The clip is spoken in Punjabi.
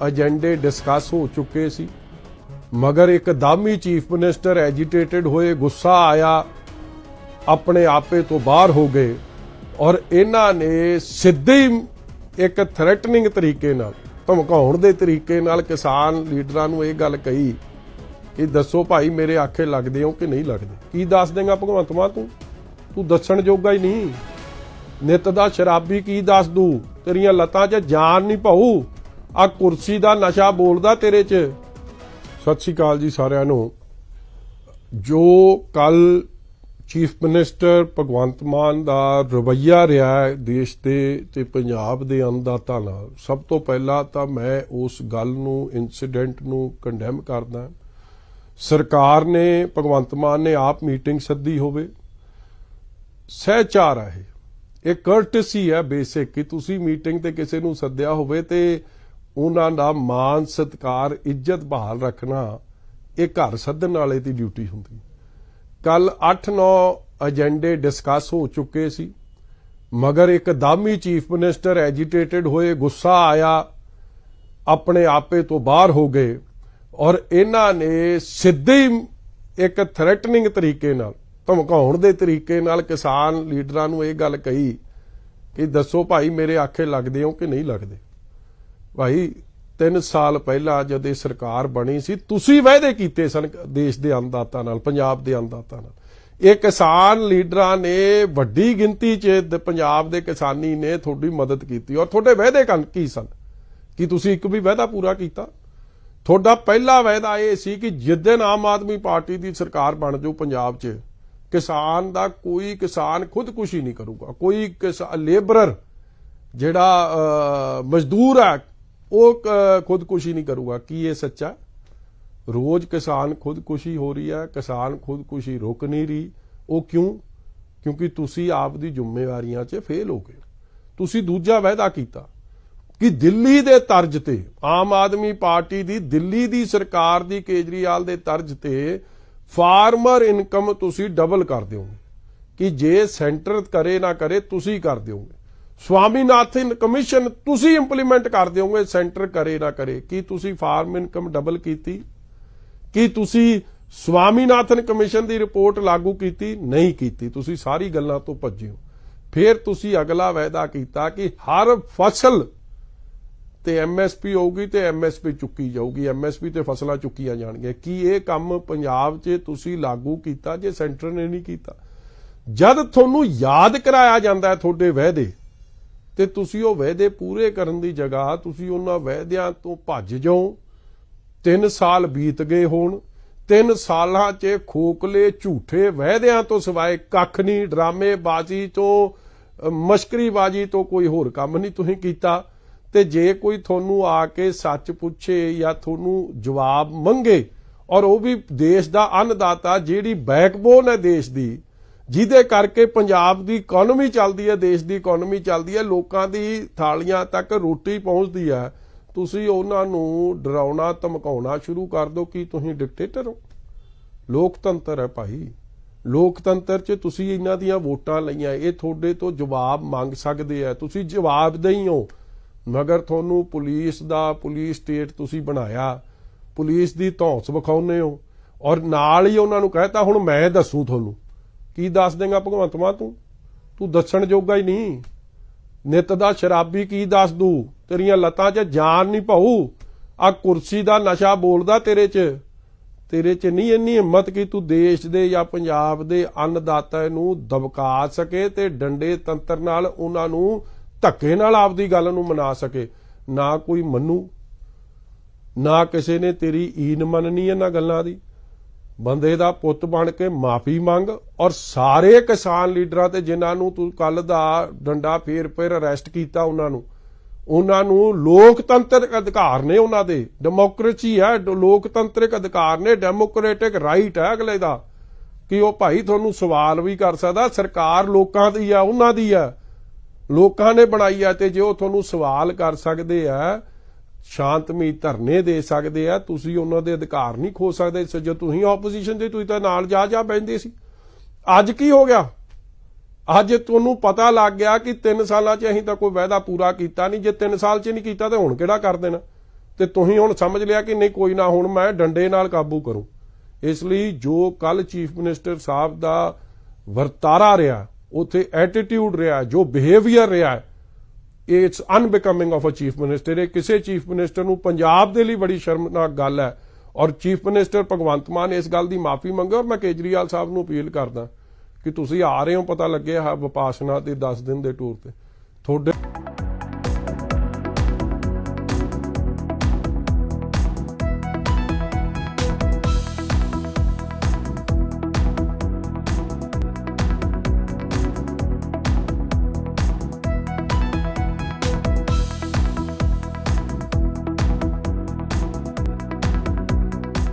ਏਜੰਡੇ ਡਿਸਕਸ ਹੋ ਚੁੱਕੇ ਸੀ। ਮਗਰ ਇੱਕਦਮ ਹੀ ਚੀਫ ਮਿਨਿਸਟਰ ਐਜੀਟੇਟਡ ਹੋਏ, ਗੁੱਸਾ ਆਇਆ, ਆਪਣੇ ਆਪੇ ਤੋਂ ਬਾਹਰ ਹੋ ਗਏ ਔਰ ਇਹਨਾਂ ਨੇ ਸਿੱਧੇ ਹੀ ਇੱਕ ਥ੍ਰੈਟਨਿੰਗ ਤਰੀਕੇ ਨਾਲ, ਧਮਕਾਉਣ ਦੇ ਤਰੀਕੇ ਨਾਲ ਕਿਸਾਨ ਲੀਡਰਾਂ ਨੂੰ ਇਹ ਗੱਲ ਕਹੀ ਕਿ ਦੱਸੋ ਭਾਈ ਮੇਰੇ ਆਖੇ ਲੱਗਦੇ ਹੋ ਕਿ ਨਹੀਂ ਲੱਗਦੇ? ਕੀ ਦੱਸ ਦੇਗਾ ਭਗਵੰਤ ਮਾਨ ਤੂੰ? ਤੂੰ ਦੱਸਣ ਜੋਗਾ ਹੀ ਨਹੀਂ। ਨਿਤ ਦਾ ਸ਼ਰਾਬੀ ਕੀ ਦੱਸ ਦੂ? ਤੇਰੀਆਂ ਲੱਤਾਂ 'ਚ ਜਾਨ ਨਹੀਂ ਪਾਉ ਆ ਕੁਰਸੀ ਦਾ ਨਸ਼ਾ ਬੋਲਦਾ ਤੇਰੇ 'ਚ। ਸਤਿ ਸ਼੍ਰੀ ਅਕਾਲ ਜੀ ਸਾਰਿਆਂ ਨੂੰ। ਜੋ ਕੱਲ ਚੀਫ ਮਿਨਿਸਟਰ ਭਗਵੰਤ ਮਾਨ ਦਾ ਰਵੱਈਆ ਰਿਹਾ ਦੇਸ਼ ਦੇ ਤੇ ਪੰਜਾਬ ਦੇ ਅੰਦਾਤਾ ਨਾਲ, ਸਭ ਤੋਂ ਪਹਿਲਾਂ ਤਾਂ ਮੈਂ ਉਸ ਗੱਲ ਨੂੰ ਇਨਸੀਡੈਂਟ ਨੂੰ ਕੰਡੈਮ ਕਰਦਾ ਸਰਕਾਰ ਨੇ, ਭਗਵੰਤ ਮਾਨ ਨੇ ਆਪ ਮੀਟਿੰਗ ਸੱਦੀ ਹੋਵੇ। ਸਹਿਚਾਰ ਹੈ ਇਹ। ਕਰਟਸੀ ਹੈ ਬੇਸਿਕ ਕਿ ਤੁਸੀਂ ਮੀਟਿੰਗ ਤੇ ਕਿਸੇ ਨੂੰ ਸੱਦਿਆ ਹੋਵੇ ਤੇ ਉਹਨਾਂ ਦਾ ਮਾਨ, ਸਤਕਾਰ, ਇੱਜ਼ਤ ਬਹਾਲ ਰੱਖਣਾ ਇਹ ਘਰ ਸੱਦਣ ਵਾਲੇ ਦੀ ਡਿਊਟੀ ਹੁੰਦੀ। ਕੱਲ 8-9 ਏਜੰਡੇ ਡਿਸਕਸ ਹੋ ਚੁੱਕੇ ਸੀ, ਮਗਰ ਇੱਕਦਮ ਹੀ ਚੀਫ ਮਿਨਿਸਟਰ ਐਜੀਟੇਟਡ ਹੋਏ, ਗੁੱਸਾ ਆਇਆ, ਆਪਣੇ ਆਪੇ ਤੋਂ ਬਾਹਰ ਹੋ ਗਏ ਔਰ ਇਹਨਾਂ ਨੇ ਸਿੱਧੇ ਹੀ ਇੱਕ ਥ੍ਰੈਟਨਿੰਗ ਤਰੀਕੇ ਨਾਲ, ਧਮਕਾਉਣ ਦੇ ਤਰੀਕੇ ਨਾਲ ਕਿਸਾਨ ਲੀਡਰਾਂ ਨੂੰ ਇਹ ਗੱਲ ਕਹੀ ਕਿ ਦੱਸੋ ਭਾਈ ਮੇਰੇ ਆਖੇ ਲੱਗਦੇ ਹੋ ਕਿ ਨਹੀਂ ਲੱਗਦੇ? ਭਾਈ 3 ਸਾਲ ਪਹਿਲਾਂ ਜਦ ਇਹ ਸਰਕਾਰ ਬਣੀ ਸੀ, ਤੁਸੀਂ ਵਾਅਦੇ ਕੀਤੇ ਸਨ ਦੇਸ਼ ਦੇ ਅੰਨਦਾਤਾ ਨਾਲ, ਪੰਜਾਬ ਦੇ ਅੰਨਦਾਤਾ ਨਾਲ। ਇਹ ਕਿਸਾਨ ਲੀਡਰਾਂ ਨੇ ਵੱਡੀ ਗਿਣਤੀ 'ਚ ਪੰਜਾਬ ਦੇ ਕਿਸਾਨੀ ਨੇ ਤੁਹਾਡੀ ਮਦਦ ਕੀਤੀ। ਔਰ ਤੁਹਾਡੇ ਵਾਅਦੇ ਕੰਨ ਕੀ ਸਨ? ਕਿ ਤੁਸੀਂ ਇੱਕ ਵੀ ਵਾਅਦਾ ਪੂਰਾ ਕੀਤਾ? ਤੁਹਾਡਾ ਪਹਿਲਾ ਵਾਅਦਾ ਇਹ ਸੀ ਕਿ ਜਿੱਦਨ ਆਮ ਆਦਮੀ ਪਾਰਟੀ ਦੀ ਸਰਕਾਰ ਬਣ ਜਾਊ ਪੰਜਾਬ 'ਚ, ਕਿਸਾਨ ਦਾ ਕੋਈ ਕਿਸਾਨ ਖੁਦਕੁਸ਼ੀ ਨਹੀਂ ਕਰੂਗਾ। ਕੋਈ ਲੇਬਰਰ ਜਿਹੜਾ ਮਜ਼ਦੂਰ ਹੈ ਉਹ ਖੁਦਕੁਸ਼ੀ ਨਹੀਂ ਕਰੂਗਾ। ਕੀ ਇਹ ਸੱਚਾ? ਰੋਜ਼ ਕਿਸਾਨ ਖੁਦਕੁਸ਼ੀ ਹੋ ਰਹੀ ਹੈ, ਕਿਸਾਨ ਖੁਦਕੁਸ਼ੀ ਰੁਕ ਨਹੀਂ ਰਹੀ। ਉਹ ਕਿਉਂ? ਕਿਉਂਕਿ ਤੁਸੀਂ ਆਪ ਦੀ ਜ਼ਿੰਮੇਵਾਰੀਆਂ 'ਚ ਫੇਲ ਹੋ ਗਏ। ਤੁਸੀਂ ਦੂਜਾ ਵਾਅਦਾ ਕੀਤਾ ਕਿ ਦਿੱਲੀ ਦੇ ਤਰਜ਼ ਤੇ, ਆਮ ਆਦਮੀ ਪਾਰਟੀ ਦੀ ਦਿੱਲੀ ਦੀ ਸਰਕਾਰ ਦੀ ਕੇਜਰੀਵਾਲ ਦੇ ਤਰਜ਼ ਤੇ ਫਾਰਮਰ ਇਨਕਮ ਤੁਸੀਂ ਡਬਲ ਕਰ ਦਿਓਗੇ। ਕਿ ਜੇ ਸੈਂਟਰ ਕਰੇ ਨਾ ਕਰੇ, ਤੁਸੀਂ ਕਰ ਦਿਓਗੇ। ਸਵਾਮੀਨਾਥਨ ਕਮਿਸ਼ਨ, ਤੁਸੀਂ ਇੰਪਲੀਮੈਂਟ ਕਰ ਦਿਓਗੇ ਸੈਂਟਰ ਕਰੇ ਨਾ ਕਰੇ। ਕੀ ਤੁਸੀਂ ਫਾਰਮ ਇਨਕਮ ਡਬਲ ਕੀਤੀ? ਕੀ ਤੁਸੀਂ ਸਵਾਮੀਨਾਥਨ ਕਮਿਸ਼ਨ ਦੀ ਰਿਪੋਰਟ ਲਾਗੂ ਕੀਤੀ? ਨਹੀਂ ਕੀਤੀ। ਤੁਸੀਂ ਸਾਰੀ ਗੱਲਾਂ ਤੋਂ ਭੱਜੇ ਹੋ। ਫਿਰ ਤੁਸੀਂ ਅਗਲਾ ਵਾਅਦਾ ਕੀਤਾ ਕਿ ਹਰ ਫਸਲ ਤੇ ਐਮਐਸਪੀ ਹੋਊਗੀ ਤੇ ਐਮਐਸਪੀ ਚੁੱਕੀ ਜਾਊਗੀ। ਐਮਐਸਪੀ ਤੇ ਫਸਲਾਂ ਚੁੱਕੀਆਂ ਜਾਣਗੀਆਂ। ਕੀ ਇਹ ਕੰਮ ਪੰਜਾਬ 'ਚ ਤੁਸੀਂ ਲਾਗੂ ਕੀਤਾ ਜੇ ਸੈਂਟਰ ਨੇ ਨਹੀਂ ਕੀਤਾ? ਜਦ ਤੁਹਾਨੂੰ ਯਾਦ ਕਰਾਇਆ ਜਾਂਦਾ ਹੈ ਤੁਹਾਡੇ ਵਾਅਦੇ ਤੇ ਤੁਸੀਂ ਉਹ ਵਾਅਦੇ ਪੂਰੇ ਕਰਨ ਦੀ ਜਗ੍ਹਾ ਤੁਸੀਂ ਉਹਨਾਂ ਵਾਅਦਿਆਂ ਤੋਂ ਭੱਜ ਜਾਓ। 3 ਸਾਲ ਬੀਤ ਗਏ ਹੋਣ 3 ਸਾਲਾਂ 'ਚ ਖੋਖਲੇ ਝੂਠੇ ਵਾਅਦਿਆਂ ਤੋਂ ਸਿਵਾਏ ਕੱਖ ਨਹੀਂ, ਡਰਾਮੇਬਾਜ਼ੀ ਤੋਂ ਮਸ਼ਕਰੀਬਾਜ਼ੀ ਤੋਂ ਕੋਈ ਹੋਰ ਕੰਮ ਨਹੀਂ ਤੁਸੀਂ ਕੀਤਾ। ਤੇ ਜੇ ਕੋਈ ਤੁਹਾਨੂੰ ਆ ਕੇ ਸੱਚ ਪੁੱਛੇ ਜਾਂ ਤੁਹਾਨੂੰ ਜਵਾਬ ਮੰਗੇ ਔਰ ਉਹ ਵੀ ਦੇਸ਼ ਦਾ ਅੰਨਦਾਤਾ ਜਿਹੜੀ ਬੈਕਬੋਨ ਹੈ ਦੇਸ਼ ਦੀ ਜਿਹਦੇ ਕਰਕੇ ਪੰਜਾਬ ਦੀ ਇਕਨੋਮੀ ਚੱਲਦੀ ਹੈ, ਦੇਸ਼ ਦੀ ਇਕਨੋਮੀ ਚੱਲਦੀ ਹੈ, ਲੋਕਾਂ ਦੀ ਥਾਲੀਆਂ ਤੱਕ ਰੋਟੀ ਪਹੁੰਚਦੀ ਹੈ। ਤੁਸੀਂ ਉਹਨਾਂ ਨੂੰ ਡਰਾਉਣਾ, ਧਮਕਾਉਣਾ ਸ਼ੁਰੂ ਕਰ ਦਿਓ, ਕਿ ਤੁਸੀਂ ਡਿਕਟੇਟਰ ਹੋ? ਲੋਕਤੰਤਰ ਹੈ ਭਾਈ। ਲੋਕਤੰਤਰ 'ਚ ਤੁਸੀਂ ਇਹਨਾਂ ਦੀਆਂ ਵੋਟਾਂ ਲਈਆਂ, ਇਹ ਤੁਹਾਡੇ ਤੋਂ ਜਵਾਬ ਮੰਗ ਸਕਦੇ ਆ। ਤੁਸੀਂ ਜਵਾਬਦੇਹੀ ਹੋ। ਮਗਰ ਤੁਹਾਨੂੰ ਪੁਲਿਸ ਦਾ, ਪੁਲਿਸ ਸਟੇਟ ਤੁਸੀਂ ਬਣਾਇਆ। ਪੁਲਿਸ ਦੀ ਧੌਂਸ ਵਿਖਾਉਂਦੇ ਹੋ। ਔਰ ਨਾਲ ਹੀ ਉਹਨਾਂ ਨੂੰ ਕਹਿਤਾ, ਹੁਣ ਮੈਂ ਦੱਸੂ ਤੁਹਾਨੂੰ। ਕੀ ਦੱਸ ਦੇਗਾ ਭਗਵੰਤ ਮਾਨ ਤੂੰ? ਤੂੰ ਦੱਸਣ ਜੋਗਾ ਹੀ ਨਹੀਂ। ਨਿਤ ਦਾ ਸ਼ਰਾਬੀ ਕੀ ਦੱਸ ਦੂ? ਤੇਰੀਆਂ ਲੱਤਾਂ 'ਚ ਜਾਨ ਨਹੀਂ ਪਾਉ ਆ ਕੁਰਸੀ ਦਾ ਨਸ਼ਾ ਬੋਲਦਾ ਤੇਰੇ 'ਚ। ਤੇਰੇ 'ਚ ਨਹੀਂ ਇੰਨੀ ਹਿੰਮਤ ਕਿ ਤੂੰ ਦੇਸ਼ ਦੇ ਜਾਂ ਪੰਜਾਬ ਦੇ ਅੰਨਦਾਤਾ ਨੂੰ ਦਬਕਾ ਸਕੇ ਤੇ ਡੰਡੇ ਤੰਤਰ ਨਾਲ ਉਹਨਾਂ ਨੂੰ ਧੱਕੇ ਨਾਲ ਆਪਦੀ ਗੱਲ ਨੂੰ ਮਨਾ ਸਕੇ। ਨਾ ਕੋਈ ਮੰਨੂ, ਨਾ ਕਿਸੇ ਨੇ ਤੇਰੀ ਈਨ ਮੰਨਣੀ ਇਹਨਾਂ ਗੱਲਾਂ ਦੀ। ਬੰਦੇ ਦਾ ਪੁੱਤ ਬਣ ਕੇ ਮਾਫੀ ਮੰਗ ਔਰ ਸਾਰੇ ਕਿਸਾਨ ਲੀਡਰਾਂ ਤੇ ਜਿਨ੍ਹਾਂ ਨੂੰ ਤੂੰ ਕੱਲ ਦਾ ਡੰਡਾ ਫੇਰ ਫੇਰ ਅਰੈਸਟ ਕੀਤਾ ਉਹਨਾਂ ਨੂੰ ਉਹਨਾਂ ਨੂੰ ਲੋਕਤੰਤਰਿਕ ਅਧਿਕਾਰ ਨੇ ਉਹਨਾਂ ਦੇ ਡੈਮੋਕ੍ਰੇਸੀ ਹੈ, ਡ- ਲੋਕਤੰਤਰਿਕ ਅਧਿਕਾਰ ਨੇ ਡੈਮੋਕ੍ਰੈਟਿਕ ਰਾਈਟ ਹੈ ਅਗਲੇ ਦਾ, ਕਿ ਉਹ ਭਾਈ ਤੁਹਾਨੂੰ ਸਵਾਲ ਵੀ ਕਰ ਸਕਦਾ, ਸਰਕਾਰ ਲੋਕਾਂ ਦੀ ਆ ਉਹਨਾਂ ਦੀ ਆ ਲੋਕਾਂ ਨੇ ਬਣਾਈ ਆ ਤੇ ਜੇ ਉਹ ਤੁਹਾਨੂੰ ਸਵਾਲ ਕਰ ਸਕਦੇ ਆ ਸ਼ਾਂਤਮਈ ਧਰਨੇ ਦੇ ਸਕਦੇ ਆ, ਤੁਸੀਂ ਉਹਨਾਂ ਦੇ ਅਧਿਕਾਰ ਨਹੀਂ ਖੋ ਸਕਦੇ। ਜੇ ਤੁਸੀਂ ਆਪੋਜੀਸ਼ਨ ਦੇ, ਤੁਸੀਂ ਤਾਂ ਨਾਲ ਜਾ ਜਾ ਬੈੰਦੇ ਸੀ। ਅੱਜ ਕੀ ਹੋ ਗਿਆ? ਅੱਜ ਤੁਹਾਨੂੰ ਪਤਾ ਲੱਗ ਗਿਆ ਕਿ 3 ਸਾਲਾਂ 'ਚ ਅਸੀਂ ਤਾਂ ਕੋਈ ਵਾਅਦਾ ਪੂਰਾ ਕੀਤਾ ਨਹੀਂ। ਜੇ 3 ਸਾਲ 'ਚ ਨਹੀਂ ਕੀਤਾ ਤਾਂ ਹੁਣ ਕਿਹੜਾ ਕਰ ਦੇਣਾ? ਤੇ ਤੁਸੀਂ ਹੁਣ ਸਮਝ ਲਿਆ ਕਿ ਨਹੀਂ, ਕੋਈ ਨਾ, ਹੁਣ ਮੈਂ ਡੰਡੇ ਨਾਲ ਕਾਬੂ ਕਰੂੰ। ਇਸ ਲਈ ਜੋ ਕੱਲ ਚੀਫ ਮਿਨਿਸਟਰ ਸਾਹਿਬ ਦਾ ਵਰਤਾਰਾ ਰਿਹਾ, ਉਥੇ ਐਟੀਟਿਊਡ ਰਿਹਾ, ਜੋ ਬਿਹੇਵੀਅਰ ਰਿਹਾ it's unbecoming of a chief minister ਇਹ ਕਿਸੇ ਚੀਫ ਮਿਨਿਸਟਰ ਨੂੰ ਪੰਜਾਬ ਦੇ ਲਈ ਬੜੀ ਸ਼ਰਮਨਾਕ ਗੱਲ ਹੈ। ਔਰ ਚੀਫ ਮਿਨਿਸਟਰ ਭਗਵੰਤ ਮਾਨ ਇਸ ਗੱਲ ਦੀ ਮਾਫੀ ਮੰਗੇ ਔਰ ਮੈਂ ਕੇਜਰੀਵਾਲ ਸਾਹਿਬ ਨੂੰ ਅਪੀਲ ਕਰਦਾ ਕਿ ਤੁਸੀਂ ਆ ਰਹੇ ਹੋ, ਪਤਾ ਲੱਗਿਆ ਹੈ ਵਿਪਾਸ਼ਨਾ ਦੇ 10 ਦਿਨ ਦੇ ਟੂਰ ਤੇ। ਤੁਹਾਡੇ